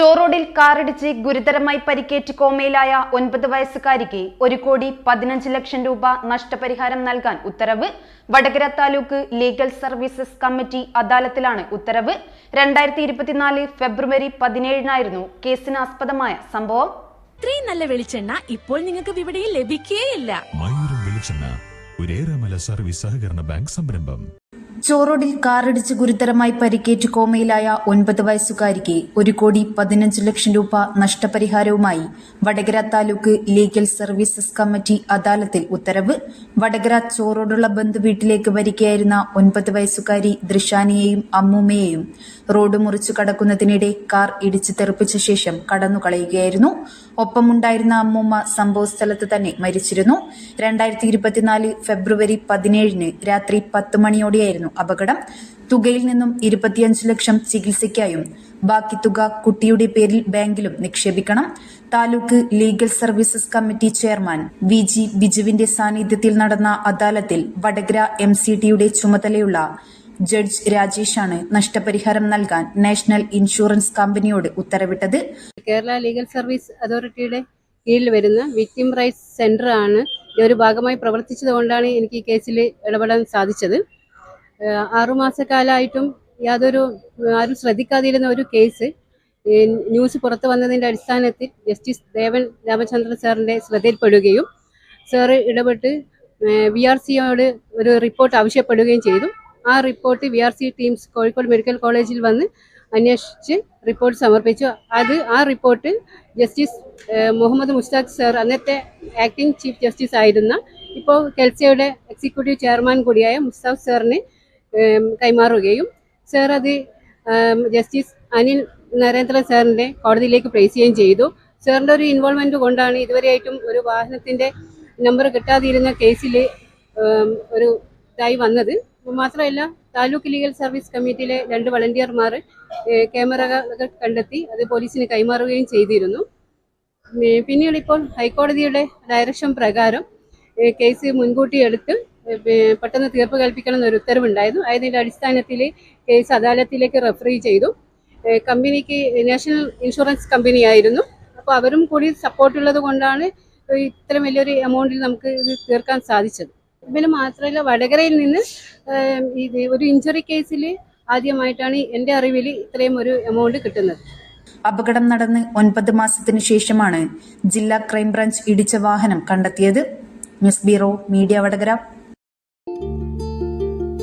ചോറോഡിൽ കാറിടിച്ച് ഗുരുതരമായി പരിക്കേറ്റ് കോമയിലായ ഒൻപത് വയസ്സുകാരിക്ക് ഒരു കോടി പതിനഞ്ച് ലക്ഷം രൂപ നഷ്ടപരിഹാരം നൽകാൻ ഉത്തരവ്. Vadakara taluk legal services committee അദാലത്തിലാണ് ഉത്തരവ്. രണ്ടായിരത്തി ഇരുപത്തിനാല് ഫെബ്രുവരി പതിനേഴിനായിരുന്നു കേസിന് ആസ്പദമായ സംഭവം. ഇത്രയും നല്ല വെളിച്ചെണ്ണ ഇപ്പോൾ നിങ്ങൾക്ക് വിപണിയിൽ ലഭിക്കുകയില്ല മയൂരം വെളിച്ചെണ്ണ ഒരേറെമല സർവീസ് സഹകരണ ബാങ്ക് സംരംഭം. ചോറോഡിൽ കാറിടിച്ച് ഗുരുതരമായി പരിക്കേറ്റ് കോമയിലായ ഒൻപത് വയസ്സുകാരിക്ക് ഒരു കോടി പതിനഞ്ച് ലക്ഷം രൂപ നഷ്ടപരിഹാരവുമായി Vadakara taluk legal services committee അദാലത്തിൽ ഉത്തരവ്. വടകര ചോറോടുള്ള ബന്ധുവീട്ടിലേക്ക് വരികയായിരുന്ന ഒൻപത് വയസ്സുകാരി ദൃശാനിയെയും അമ്മൂമ്മയെയും റോഡ് മുറിച്ചു കടക്കുന്നതിനിടെ കാർ ഇടിച്ച് തെറിപ്പിച്ച ശേഷം കടന്നുകളയുകയായിരുന്നു. ഒപ്പമുണ്ടായിരുന്ന അമ്മൂമ്മ സംഭവസ്ഥലത്ത് തന്നെ മരിച്ചിരുന്നു. രണ്ടായിരത്തി ഇരുപത്തിനാല് ഫെബ്രുവരി പതിനേഴിന് രാത്രി പത്ത് മണിയോടെയായിരുന്നു അപകടം. തുകയിൽ നിന്നും ഇരുപത്തിയഞ്ച് ലക്ഷം ചികിത്സയ്ക്കായും ബാക്കി തുക കുട്ടിയുടെ പേരിൽ ബാങ്കിലും നിക്ഷേപിക്കണം. Taluk legal services committee chairman V G ബിജുവിന്റെ സാന്നിധ്യത്തിൽ നടന്ന അദാലത്തിൽ വടകര എം സി ടിയുടെ ചുമതലയുള്ള ജഡ്ജ് രാജേഷാണ് നഷ്ടപരിഹാരം നൽകാൻ നാഷണൽ ഇൻഷുറൻസ് കമ്പനിയോട് ഉത്തരവിട്ടത്. കേരള ലീഗൽ സർവീസ് അതോറിറ്റിയുടെ കീഴിൽ വരുന്ന വിക്ടിം റൈറ്റ്സ് സെന്റർ ആണ്. ഒരു ഭാഗമായി പ്രവർത്തിച്ചതുകൊണ്ടാണ് എനിക്ക് ഈ കേസിൽ ഇടപെടാൻ സാധിച്ചത്. ആറുമാസക്കാലമായിട്ടും യാതൊരു ആരും ശ്രദ്ധിക്കാതിരുന്ന ഒരു കേസ്. ന്യൂസ് പുറത്തു വന്നതിന്റെ അടിസ്ഥാനത്തിൽ ജസ്റ്റിസ് ദേവൻ രാമചന്ദ്രൻ സാറിന്റെ ശ്രദ്ധയിൽപ്പെടുകയും സാറ് ഇടപെട്ട് വി ആർ സിയോട് ഒരു റിപ്പോർട്ട് ആവശ്യപ്പെടുകയും ചെയ്തു. ആ report V R C teams Kozhikode medical കോളേജിൽ വന്ന് അന്വേഷിച്ച് റിപ്പോർട്ട് സമർപ്പിച്ചു. അത് ആ report justice Muhammad Mustaq sir അന്നത്തെ ആക്ടിംഗ് ചീഫ് ജസ്റ്റിസ് ആയിരുന്ന ഇപ്പോൾ കെൽസയുടെ എക്സിക്യൂട്ടീവ് ചെയർമാൻ കൂടിയായ മുസ്താഖ് സാറിന് കൈമാറുകയും സർ അത് ജസ്റ്റിസ് അനിൽ നരേന്ദ്ര സാറിന്റെ കോടതിയിലേക്ക് പ്ലേസ് ചെയ്യുകയും ചെയ്തു. സാറിന്റെ ഒരു ഇൻവോൾവ്മെന്റ് കൊണ്ടാണ് ഇതുവരെയായിട്ടും ഒരു വാഹനത്തിന്റെ നമ്പർ കിട്ടാതിരുന്ന കേസിൽ ഒരു ഇതായി വന്നത്. മാത്രമല്ല താലൂക്ക് ലീഗൽ സർവീസ് കമ്മിറ്റിയിലെ രണ്ട് വളണ്ടിയർമാർ ക്യാമറകൾ കണ്ടെത്തി അത് പോലീസിന് കൈമാറുകയും ചെയ്തിരുന്നു. പിന്നീട് ഇപ്പോൾ ഹൈക്കോടതിയുടെ ഡയറക്ഷൻ പ്രകാരം കേസ് മുൻകൂട്ടി എടുത്ത് പെട്ടെന്ന് തീർപ്പ് കൽപ്പിക്കണം എന്നൊരു ഉത്തരവുണ്ടായിരുന്നു അതിന്റെ അടിസ്ഥാനത്തിൽ കേസ് അദാലത്തിലേക്ക് റെഫർ ചെയ്തു. കമ്പനിക്ക് നാഷണൽ ഇൻഷുറൻസ് കമ്പനിയായിരുന്നു. അപ്പോൾ അവരും കൂടി സപ്പോർട്ടുള്ളത് കൊണ്ടാണ് ഇത്ര വലിയൊരു എമൗണ്ടിൽ നമുക്ക് ഇത് തീർക്കാൻ സാധിച്ചത്. പിന്നെ മാത്രമല്ല വടകരയിൽ നിന്ന് ഇത് ഒരു ഇഞ്ചുറി കേസിൽ ആദ്യമായിട്ടാണ് എന്റെ അറിവിൽ ഇത്രയും ഒരു എമൗണ്ട് കിട്ടുന്നത്. അപകടം നടന്ന് ഒൻപത് മാസത്തിനു ശേഷമാണ് ജില്ലാ ക്രൈംബ്രാഞ്ച് ഇടിച്ച വാഹനം കണ്ടെത്തിയത്. News bureau media Vadakara.